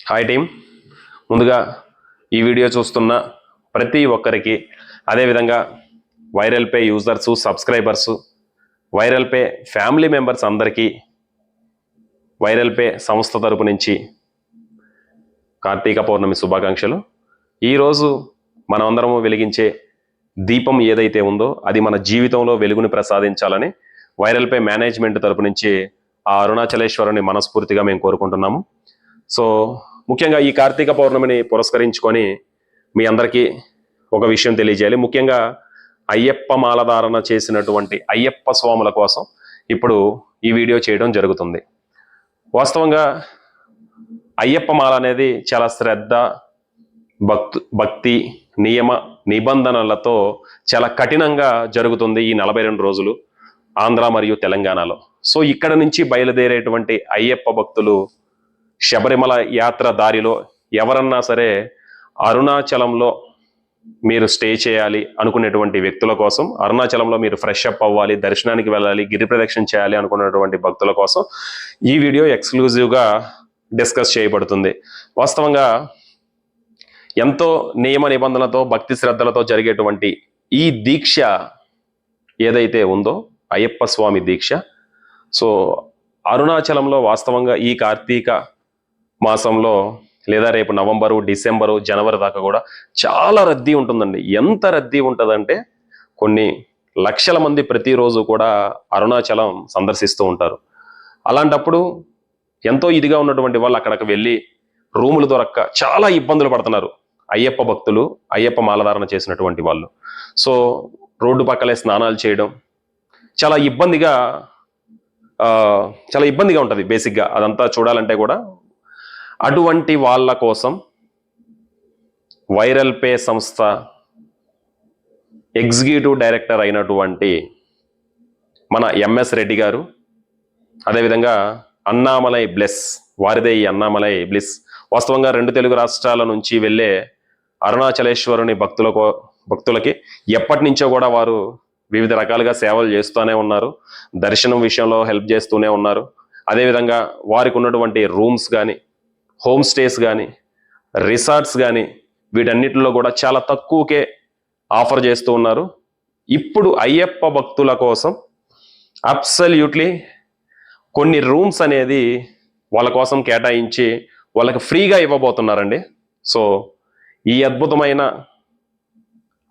Hi team ముందుగా ఈ video చూస్తున్న ప్రతి ఒక్కరికి అదేవిధంగా viral pay users subscribers viral pay family members అందరికీ వైరల్ పే సంస్థ తరపు నుంచి కార్తీక పౌర్ణమి శుభాకాంక్షలు. ఈరోజు మనమందరము వెలిగించే దీపం ఏదైతే ఉందో అది మన జీవితంలో వెలుగుని ప్రసాదించాలని వైరల్ పే మేనేజ్మెంట్ తరపు నుంచి ఆ అరుణాచలేశ్వరుని మనస్ఫూర్తిగా మేము కోరుకుంటున్నాము. సో ముఖ్యంగా ఈ కార్తీక పౌర్ణమిని పురస్కరించుకొని మీ అందరికీ ఒక విషయం తెలియజేయాలి. ముఖ్యంగా అయ్యప్ప మాలధారణ చేసినటువంటి అయ్యప్ప స్వాముల కోసం ఇప్పుడు ఈ వీడియో చేయడం జరుగుతుంది. వాస్తవంగా అయ్యప్ప మాల అనేది చాలా శ్రద్ధ భక్తు భక్తి నియమ నిబంధనలతో చాలా కఠినంగా జరుగుతుంది ఈ నలభై రెండు రోజులు ఆంధ్ర మరియు తెలంగాణలో. సో ఇక్కడ నుంచి బయలుదేరేటువంటి అయ్యప్ప భక్తులు శబరిమల యాత్ర దారిలో ఎవరన్నా సరే అరుణాచలంలో మీరు స్టే చేయాలి అనుకునేటువంటి వ్యక్తుల కోసం అరుణాచలంలో మీరు ఫ్రెష్ అప్ అవ్వాలి దర్శనానికి వెళ్ళాలి గిరి ప్రదక్షిణ చేయాలి అనుకున్నటువంటి భక్తుల కోసం ఈ వీడియో ఎక్స్క్లూజివ్గా డిస్కస్ చేయబడుతుంది. వాస్తవంగా ఎంతో నియమ నిబంధనలతో భక్తి శ్రద్ధలతో జరిగేటువంటి ఈ దీక్ష ఏదైతే ఉందో అయ్యప్ప స్వామి దీక్ష. సో అరుణాచలంలో వాస్తవంగా ఈ కార్తీక మాసంలో లేదా రేపు నవంబరు డిసెంబరు జనవరి దాకా కూడా చాలా రద్దీ ఉంటుందండి. ఎంత రద్దీ ఉంటుందంటే కొన్ని లక్షల మంది ప్రతిరోజు కూడా అరుణాచలం సందర్శిస్తూ ఉంటారు. అలాంటప్పుడు ఎంతో ఇదిగా ఉన్నటువంటి వాళ్ళు అక్కడికి వెళ్ళి రూములు దొరక్క చాలా ఇబ్బందులు పడుతున్నారు. అయ్యప్ప భక్తులు అయ్యప్ప మాలధారణ చేసినటువంటి వాళ్ళు. సో రోడ్డు పక్కలే స్నానాలు చేయడం చాలా ఇబ్బందిగా చాలా ఇబ్బందిగా ఉంటుంది బేసిక్గా. అదంతా చూడాలంటే కూడా అటువంటి వాళ్ళ కోసం వైరల్ పే సంస్థ ఎగ్జిక్యూటివ్ డైరెక్టర్ అయినటువంటి మన ఎంఎస్ రెడ్డి గారు అదేవిధంగా అన్నామలై బ్లెస్ వారిదే ఈ అన్నామలై బ్లెస్ వాస్తవంగా రెండు తెలుగు రాష్ట్రాల నుంచి వెళ్ళే అరుణాచలేశ్వరుని భక్తులకు భక్తులకి ఎప్పటి నుంచో కూడా వారు వివిధ రకాలుగా సేవలు చేస్తూనే ఉన్నారు దర్శనం విషయంలో హెల్ప్ చేస్తూనే ఉన్నారు. అదేవిధంగా వారికి ఉన్నటువంటి రూమ్స్ కానీ హోమ్ స్టేస్ కానీ రిసార్ట్స్ కానీ వీటన్నిటిలో కూడా చాలా తక్కువకే ఆఫర్ చేస్తూ ఉన్నారు. ఇప్పుడు అయ్యప్ప భక్తుల కోసం అబ్సల్యూట్లీ కొన్ని రూమ్స్ అనేది వాళ్ళ కోసం కేటాయించి వాళ్ళకి ఫ్రీగా ఇవ్వబోతున్నారండి. సో ఈ అద్భుతమైన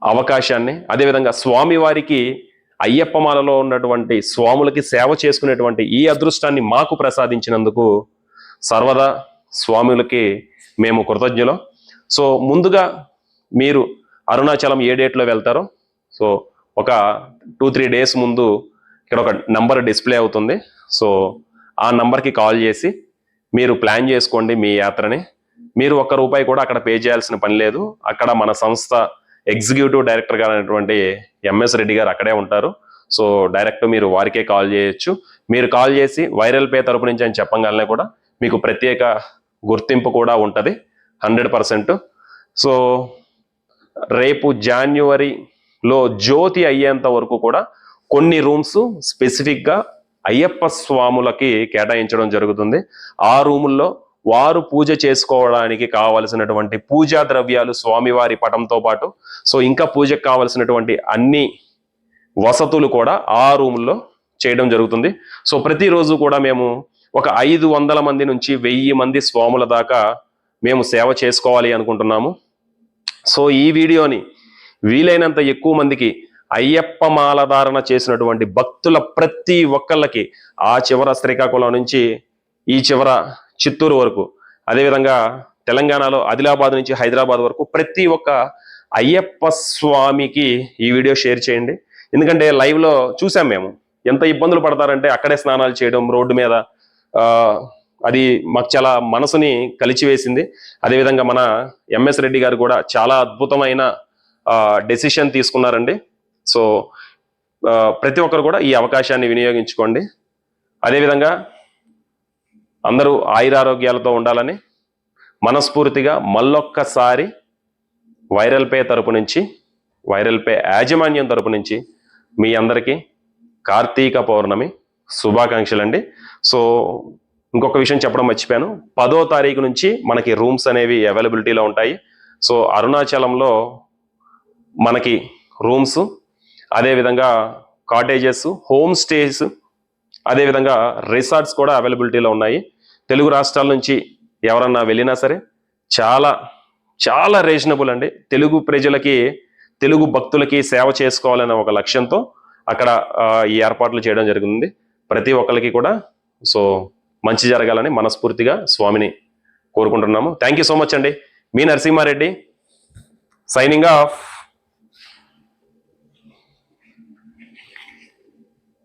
అవకాశాన్ని అదేవిధంగా స్వామివారికి అయ్యప్పమాలలో ఉన్నటువంటి స్వాములకి సేవ చేసుకునేటువంటి ఈ అదృష్టాన్ని మాకు ప్రసాదించినందుకు సర్వదా స్వాములకి మేము కృతజ్ఞులం. సో ముందుగా మీరు అరుణాచలం ఏ డేట్లో వెళ్తారో సో ఒక టూ త్రీ డేస్ ముందు ఇక్కడ ఒక నంబర్ డిస్ప్లే అవుతుంది. సో ఆ నంబర్కి కాల్ చేసి మీరు ప్లాన్ చేసుకోండి మీ యాత్రని. మీరు ఒక్క రూపాయి కూడా అక్కడ పే చేయాల్సిన పని లేదు. అక్కడ మన సంస్థ ఎగ్జిక్యూటివ్ డైరెక్టర్ గారు అనేటువంటి ఎంఎస్ రెడ్డి గారు అక్కడే ఉంటారు. సో డైరెక్ట్ మీరు వారికే కాల్ చేయొచ్చు. మీరు కాల్ చేసి వైరల్ పే తరపు నుంచి అని చెప్పగానే కూడా మీకు ప్రత్యేక గుర్తింపు కూడా ఉంటుంది హండ్రెడ్ పర్సెంట్. సో రేపు జాన్యువరిలో జ్యోతి అయ్యేంత వరకు కూడా కొన్ని రూమ్స్ స్పెసిఫిక్గా అయ్యప్ప స్వాములకి కేటాయించడం జరుగుతుంది. ఆ రూముల్లో వారు పూజ చేసుకోవడానికి కావలసినటువంటి పూజా ద్రవ్యాలు స్వామివారి పటంతో పాటు సో ఇంకా పూజకు కావలసినటువంటి అన్ని వసతులు కూడా ఆ రూముల్లో చేయడం జరుగుతుంది. సో ప్రతిరోజు కూడా మేము ఒక ఐదు వందల మంది నుంచి వెయ్యి మంది స్వాముల దాకా మేము సేవ చేసుకోవాలి అనుకుంటున్నాము. సో ఈ వీడియోని వీలైనంత ఎక్కువ మందికి అయ్యప్ప మాలధారణ చేసినటువంటి భక్తుల ప్రతి ఒక్కళ్ళకి ఆ చివర శ్రీకాకుళం నుంచి ఈ చివర చిత్తూరు వరకు అదేవిధంగా తెలంగాణలో ఆదిలాబాద్ నుంచి హైదరాబాద్ వరకు ప్రతి ఒక్క అయ్యప్ప స్వామికి ఈ వీడియో షేర్ చేయండి. ఎందుకంటే లైవ్లో చూసాం మేము. ఎంత ఇబ్బందులు పడతారంటే అక్కడే స్నానాలు చేయడం రోడ్డు మీద అది మాకు చాలా మనసుని కలిచివేసింది. అదేవిధంగా మన ఎంఎస్ రెడ్డి గారు కూడా చాలా అద్భుతమైన డెసిషన్ తీసుకున్నారండి. సో ప్రతి ఒక్కరు కూడా ఈ అవకాశాన్ని వినియోగించుకోండి. అదేవిధంగా అందరూ ఆయురారోగ్యాలతో ఉండాలని మనస్ఫూర్తిగా మళ్ళొక్కసారి వైరల్ పే తరపు నుంచి వైరల్ పే యాజమాన్యం తరపు నుంచి మీ అందరికీ కార్తీక పౌర్ణమి శుభాకాంక్షలు అండి సో ఇంకొక విషయం చెప్పడం మర్చిపోయాను. పదో తారీఖు నుంచి మనకి రూమ్స్ అనేవి అవైలబిలిటీలో ఉంటాయి. సో అరుణాచలంలో మనకి రూమ్స్ అదేవిధంగా కాటేజెస్ హోమ్ స్టేస్ అదేవిధంగా రిసార్ట్స్ కూడా అవైలబిలిటీలో ఉన్నాయి. తెలుగు రాష్ట్రాల నుంచి ఎవరన్నా వెళ్ళినా సరే చాలా చాలా రీజనబుల్ అండి. తెలుగు ప్రజలకి తెలుగు భక్తులకి సేవ చేసుకోవాలనే ఒక లక్ష్యంతో అక్కడ ఈ ఏర్పాట్లు చేయడం జరిగింది. ప్రతి ఒక్కరికి కూడా సో మంచి జరగాలని మనస్ఫూర్తిగా స్వామిని కోరుకుంటున్నాము. థ్యాంక్ యూ సో మచ్ అండి. మీ నరసింహారెడ్డి సైనింగ్ ఆఫ్